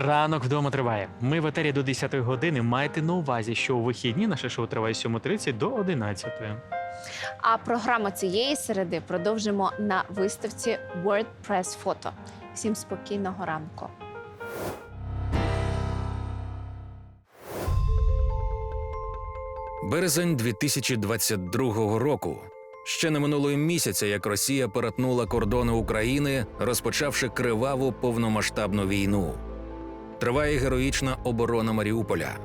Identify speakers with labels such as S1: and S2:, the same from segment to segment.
S1: Ранок вдома триває. Ми в етері до 10 години. Майте на увазі, що у вихідні наше шоу триває з 7.30 до 11.
S2: А програму цієї середи продовжимо на виставці WordPress Photo. Всім спокійного ранку.
S3: Березень 2022 року. Ще не минуло місяця, як Росія перетнула кордони України, розпочавши криваву повномасштабну війну. Триває героїчна оборона Маріуполя.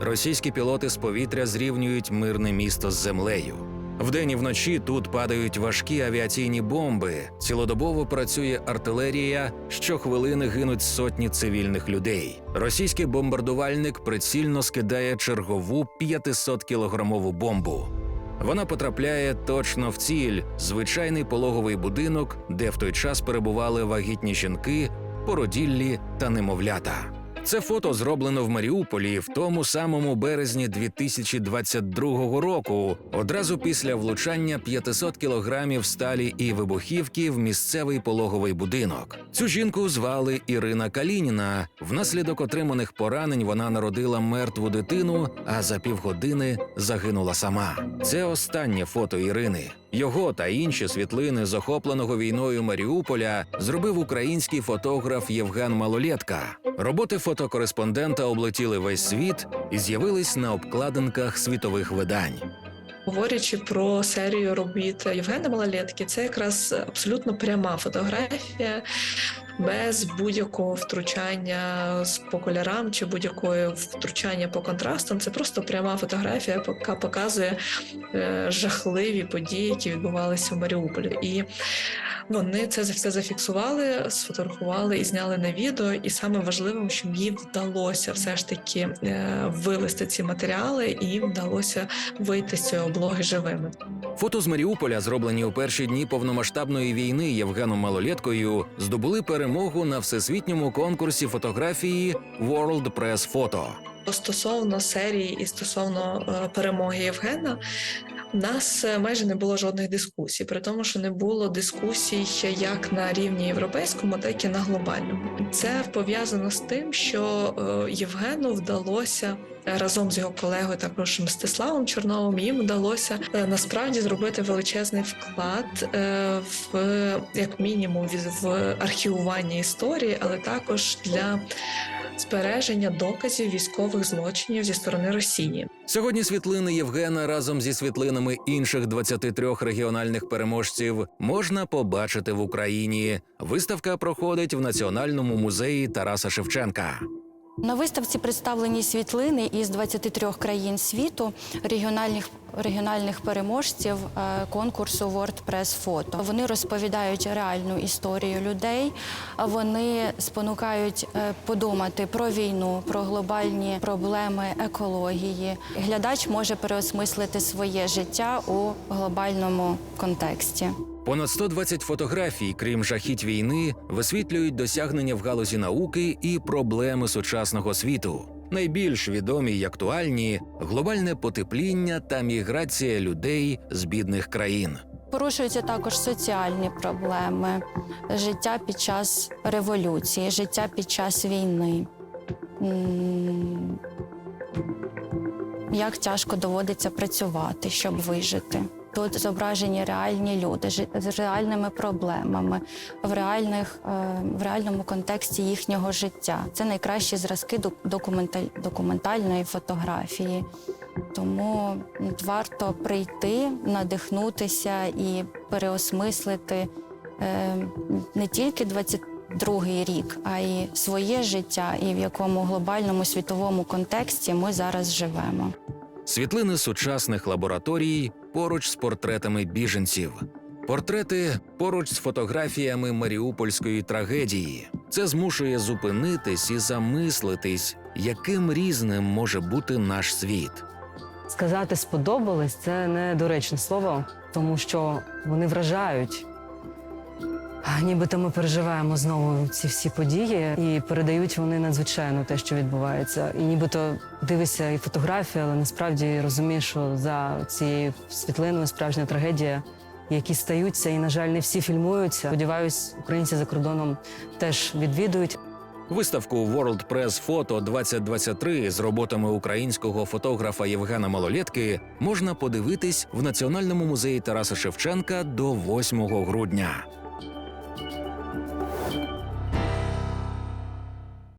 S3: Російські пілоти з повітря зрівнюють мирне місто з землею. Вдень і вночі тут падають важкі авіаційні бомби. Цілодобово працює артилерія. Щохвилини гинуть сотні цивільних людей. Російський бомбардувальник прицільно скидає чергову 500-кілограмову бомбу. Вона потрапляє точно в ціль звичайний пологовий будинок, де в той час перебували вагітні жінки, породіллі та немовлята. Це фото зроблено в Маріуполі в тому самому березні 2022 року, одразу після влучання 500 кілограмів сталі і вибухівки в місцевий пологовий будинок. Цю жінку звали Ірина Калініна. Внаслідок отриманих поранень вона народила мертву дитину, а за півгодини загинула сама. Це останнє фото Ірини. Його та інші світлини з охопленого війною Маріуполя зробив український фотограф Євген Малолєтка. Роботи фотокореспондента облетіли весь світ і з'явились на обкладинках світових видань.
S4: Говорячи про серію робіт Євгена Малолетки, це якраз абсолютно пряма фотографія. Без будь-якого втручання з по кольорам чи будь-якої втручання по контрастам, це просто пряма фотографія, яка показує е, жахливі події, які відбувалися в Маріуполі. І вони це все зафіксували, сфотографували і зняли на відео. І саме важливим, що їм вдалося все ж таки е, вивести ці матеріали, і їм вдалося вийти з цієї облоги живими.
S3: Фото з Маріуполя, зроблені у перші дні повномасштабної війни Євгеном Малолєткою, здобули перемогу на всесвітньому конкурсі фотографії World Press Photo.
S4: Стосовно серії і стосовно е, перемоги Євгена, нас е, майже не було жодних дискусій, при тому, що не було дискусій як на рівні європейському, так і на глобальному. Це пов'язано з тим, що е, Євгену вдалося. Разом з його колегою, також Мстиславом Чорновим, їм вдалося е, насправді зробити величезний вклад е, в як мінімум в архівування історії, але також для збереження доказів військових злочинів зі сторони Росії.
S3: Сьогодні світлини Євгена разом зі світлинами інших 23 регіональних переможців можна побачити в Україні. Виставка проходить в Національному музеї Тараса Шевченка.
S5: На виставці представлені світлини із 23 країн світу, регіональних регіональних переможців е, конкурсу WordPress Photo. Вони розповідають реальну історію людей. Вони спонукають е, подумати про війну, про глобальні проблеми екології. Глядач може переосмислити своє життя у глобальному контексті.
S3: Понад 120 фотографій, крім жахіть війни, висвітлюють досягнення в галузі науки і проблеми сучасного світу. Найбільш відомі й актуальні глобальне потепління та міграція людей з бідних країн.
S5: Порушуються також соціальні проблеми, життя під час революції, життя під час війни. Як тяжко доводиться працювати, щоб вижити. Тут зображені реальні люди з реальними проблемами в, реальних, е, в реальному контексті їхнього життя. Це найкращі зразки док- документаль- документальної фотографії. Тому варто прийти, надихнутися і переосмислити е, не тільки 22-й рік, а й своє життя, і в якому глобальному світовому контексті ми зараз живемо.
S3: Світлини сучасних лабораторій поруч з портретами біженців. Портрети поруч з фотографіями маріупольської трагедії. Це змушує зупинитись і замислитись, яким різним може бути наш світ.
S6: Сказати сподобалось це недоречне слово, тому що вони вражають. Нібито ми переживаємо знову ці всі події, і передають вони надзвичайно те, що відбувається. І нібито дивишся і фотографії, але насправді розумієш, що за цією світлиною справжня трагедія, які стаються, і, на жаль, не всі фільмуються. Сподіваюсь, українці за кордоном теж відвідують.
S3: Виставку World Press Photo 2023 з роботами українського фотографа Євгена Малолєтки можна подивитись в Національному музеї Тараса Шевченка до 8 грудня.